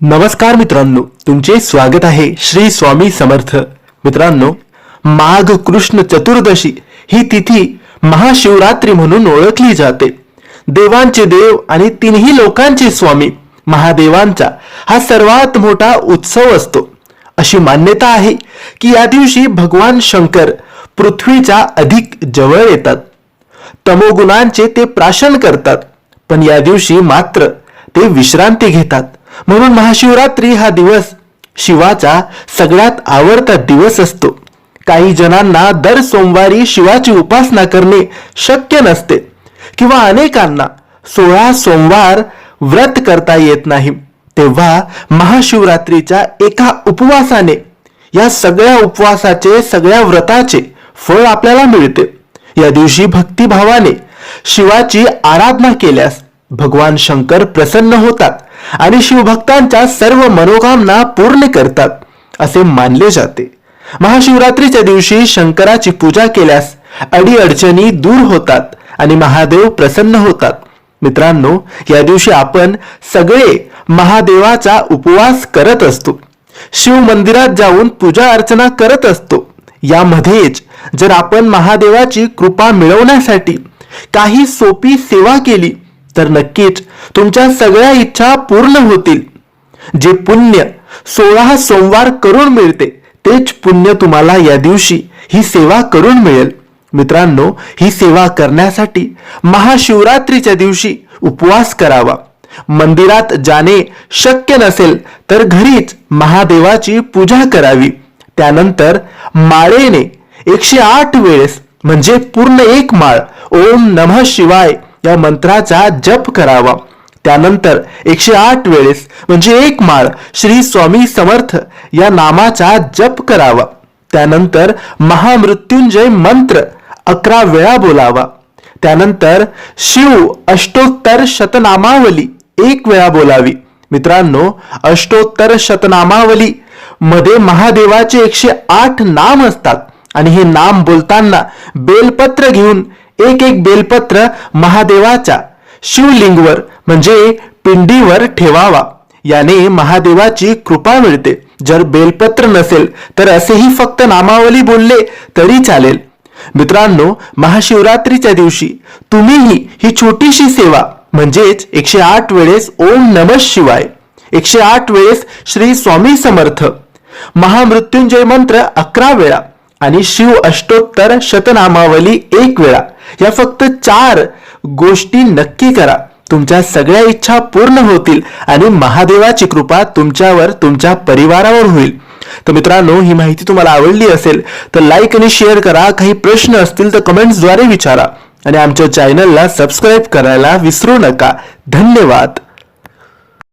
नमस्कार मित्रांनो तुमचे स्वागत आहे श्री स्वामी समर्थ. मित्रांनो माघ कृष्ण चतुर्दशी ही तिथी महाशिवरात्री म्हणून ओळखली जाते. देवांचे देव आणि तिन्ही लोकांचे स्वामी महादेवांचा हा सर्वात मोठा उत्सव असतो. अशी मान्यता आहे की या दिवशी भगवान शंकर पृथ्वीच्या अधिक जवळ येतात. तमोगुणांचे ते प्राशन करतात पण या दिवशी मात्र ते विश्रांती घेतात. म्हणून महाशिवरात्री हा दिवस शिवाचा सगळ्यात आवडता दिवस असतो. काही जणांना दर सोमवारी शिवाची उपासना करणे शक्य नसते किंवा अनेकांना सोळा सोमवार व्रत करता येत नाही. तेव्हा महाशिवरात्रीच्या एका उपवासाने या सगळ्या उपवासाचे सगळ्या व्रताचे फळ आपल्याला मिळते. या दिवशी भक्तिभावाने शिवाची आराधना केल्यास भगवान शंकर प्रसन्न होतात आणि शिवभक्तांच्या सर्व मनोकामना पूर्ण करतात असे मानले जाते. महाशिवरात्रीच्या दिवशी शंकराची पूजा केल्यास अडीअडचणी दूर होतात आणि महादेव प्रसन्न होतात. मित्रांनो या दिवशी आपण सगळे महादेवाचा उपवास करत असतो. शिव मंदिरात जाऊन पूजा अर्चना करत असतो. यामध्येच जर आपण महादेवाची कृपा मिळवण्यासाठी काही सोपी सेवा केली तर नक्कीच तुमच्या सगळ्या इच्छा पूर्ण होतील. जे पुण्य सोळा सोमवार करून मिळते तेच पुण्य तुम्हाला या दिवशी ही सेवा करून मिळेल. मित्रांनो ही सेवा करण्यासाठी महाशिवरात्रीच्या दिवशी उपवास करावा. मंदिरात जाणे शक्य नसेल तर घरीच महादेवाची पूजा करावी. त्यानंतर माळेने एकशे आठ वेळेस म्हणजे पूर्ण एक माळ ओम नमः शिवाय या मंत्राचा जप करावा. त्यानंतर एकशे आठ वेळेस म्हणजे एक माळ श्री स्वामी समर्थ या नामाचा जप करावा. त्यानंतर महामृत्युंजय मंत्र अकरा वेळा बोलावा. त्यानंतर शिव अष्टोत्तर शतनामावली एक वेळा बोलावी. मित्रांनो अष्टोत्तर शतनामावली मध्ये महादेवाचे एकशे आठ नाम असतात. आणि हे नाम बोलताना बेलपत्र घेऊन एक एक बेलपत्र महादेवाच्या शिवलिंगवर म्हणजे पिंडीवर ठेवावा. याने महादेवाची कृपा मिळते. जर बेलपत्र नसेल तर असेही फक्त नामावली बोलले तरी चालेल. मित्रांनो महाशिवरात्रीच्या दिवशी तुम्हीही ही छोटीशी सेवा म्हणजेच एकशे आठ वेळेस ओम नम शिवाय एकशे आठ वेळेस श्री स्वामी समर्थ महामृत्युंजय मंत्र अकरा वेळा आणि शिव अष्टोत्तर शतनामावली एक वेळा. या फक्त चार गोष्टी नक्की करा. तुमच्या सगळ्या इच्छा पूर्ण होतील आणि महादेवाची कृपा तुमच्यावर तुमच्या परिवारावर होईल. तर मित्रांनो ही माहिती तुम्हाला आवडली असेल तर लाईक आणि शेअर करा. काही प्रश्न असतील तर कमेंट्सद्वारे विचारा. आणि आमच्या चॅनलला सबस्क्राईब करायला विसरू नका. धन्यवाद.